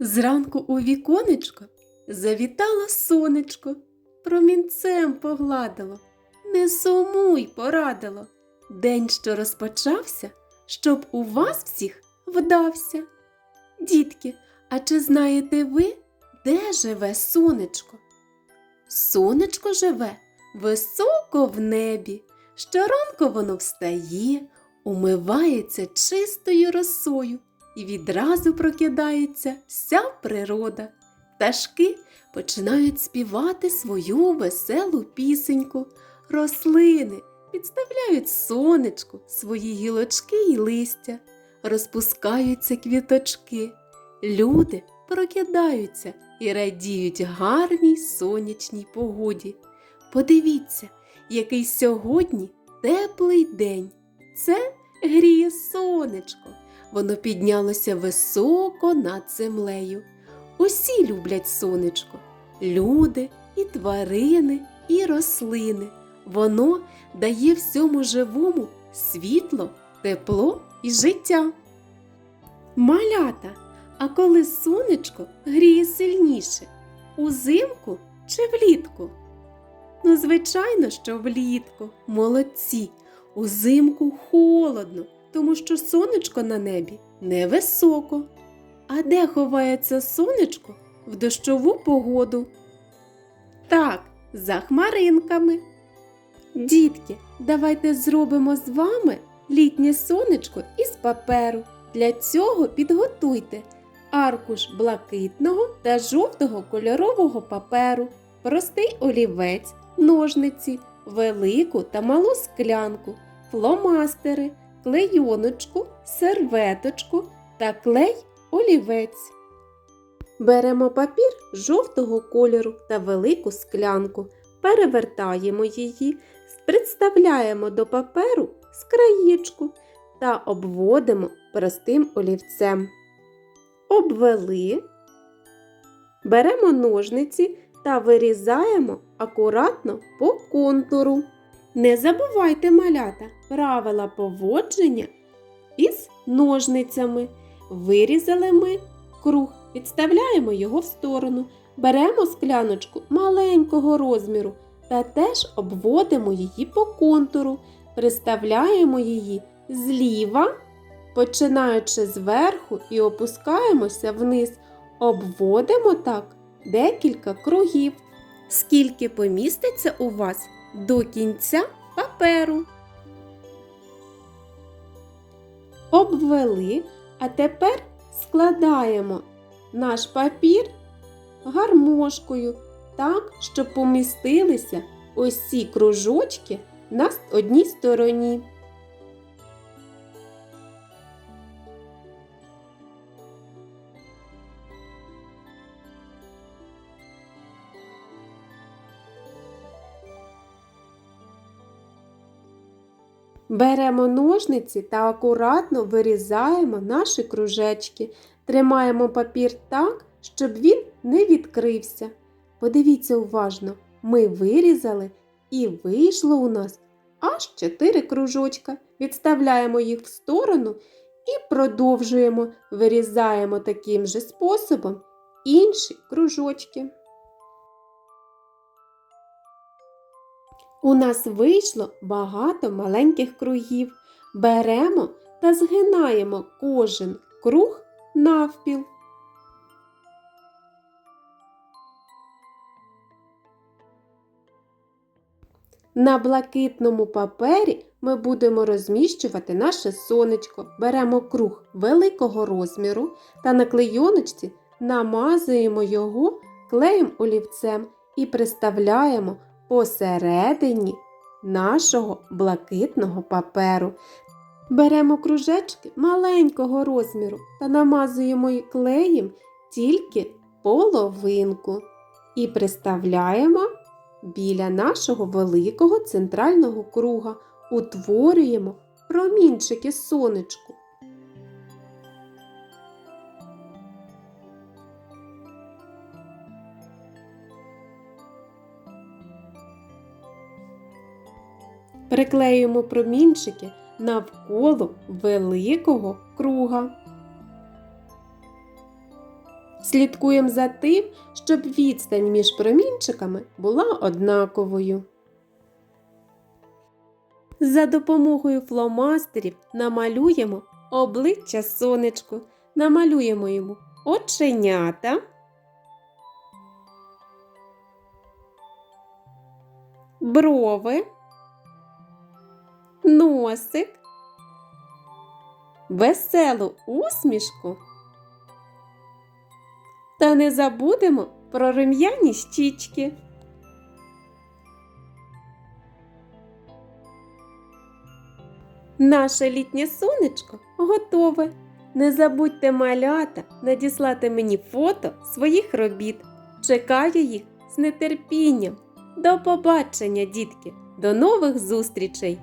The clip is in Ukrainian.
Зранку у віконечко завітало сонечко, промінцем погладило, не сумуй порадило. День, що розпочався, щоб у вас всіх вдався. Дітки, а чи знаєте ви, де живе сонечко? Сонечко живе високо в небі. Щоранку воно встає, умивається чистою росою і відразу прокидається вся природа. Пташки починають співати свою веселу пісеньку. Рослини підставляють сонечку свої гілочки й листя, розпускаються квіточки. Люди прокидаються і радіють гарній сонячній погоді. Подивіться, який сьогодні теплий день. Це гріє сонечко. Воно піднялося високо над землею. Усі люблять сонечко. Люди і тварини, і рослини. Воно дає всьому живому світло, тепло і життя. Малята, а коли сонечко гріє сильніше? Узимку чи влітку? Ну, звичайно, що влітку. Молодці. Узимку холодно, тому що сонечко на небі невисоко. А де ховається сонечко в дощову погоду? Так, за хмаринками. Дітки, давайте зробимо з вами літнє сонечко із паперу. Для цього підготуйте аркуш блакитного та жовтого кольорового паперу, простий олівець, ножниці, велику та малу склянку, фломастери, клейоночку, серветочку та клей олівець. Беремо папір жовтого кольору та велику склянку, перевертаємо її, представляємо до паперу скраєчку та обводимо простим олівцем. Обвели, беремо ножниці та вирізаємо акуратно по контуру. Не забувайте малята правила поводження із ножницями. Вирізали ми круг, підставляємо його в сторону, беремо скляночку маленького розміру та теж обводимо її по контуру, приставляємо її зліва, починаючи зверху і опускаємося вниз, обводимо так декілька кругів. Скільки поміститься у вас до кінця паперу. Обвели, а тепер складаємо наш папір гармошкою так, щоб помістилися усі кружочки на одній стороні. Беремо ножниці та акуратно вирізаємо наші кружечки. Тримаємо папір так, щоб він не відкрився. Подивіться уважно, ми вирізали і вийшло у нас аж 4 кружочка. Відставляємо їх в сторону і продовжуємо, вирізаємо таким же способом інші кружочки. У нас вийшло багато маленьких кругів. Беремо та згинаємо кожен круг навпіл. На блакитному папері ми будемо розміщувати наше сонечко. Беремо круг великого розміру та на клейоночці намазуємо його клеєм олівцем і приставляємо посередині нашого блакитного паперу. Беремо кружечки маленького розміру та намазуємо її клеєм тільки половинку і приставляємо біля нашого великого центрального круга, утворюємо промінчики сонечку. Приклеюємо промінчики навколо великого круга. Слідкуємо за тим, щоб відстань між промінчиками була однаковою. За допомогою фломастерів намалюємо обличчя сонечку, намалюємо йому оченята, брови, носик, веселу усмішку. Та не забудемо про рум'яні щічки. Наше літнє сонечко готове. Не забудьте малята надіслати мені фото своїх робіт. Чекаю їх з нетерпінням. До побачення, дітки! До нових зустрічей!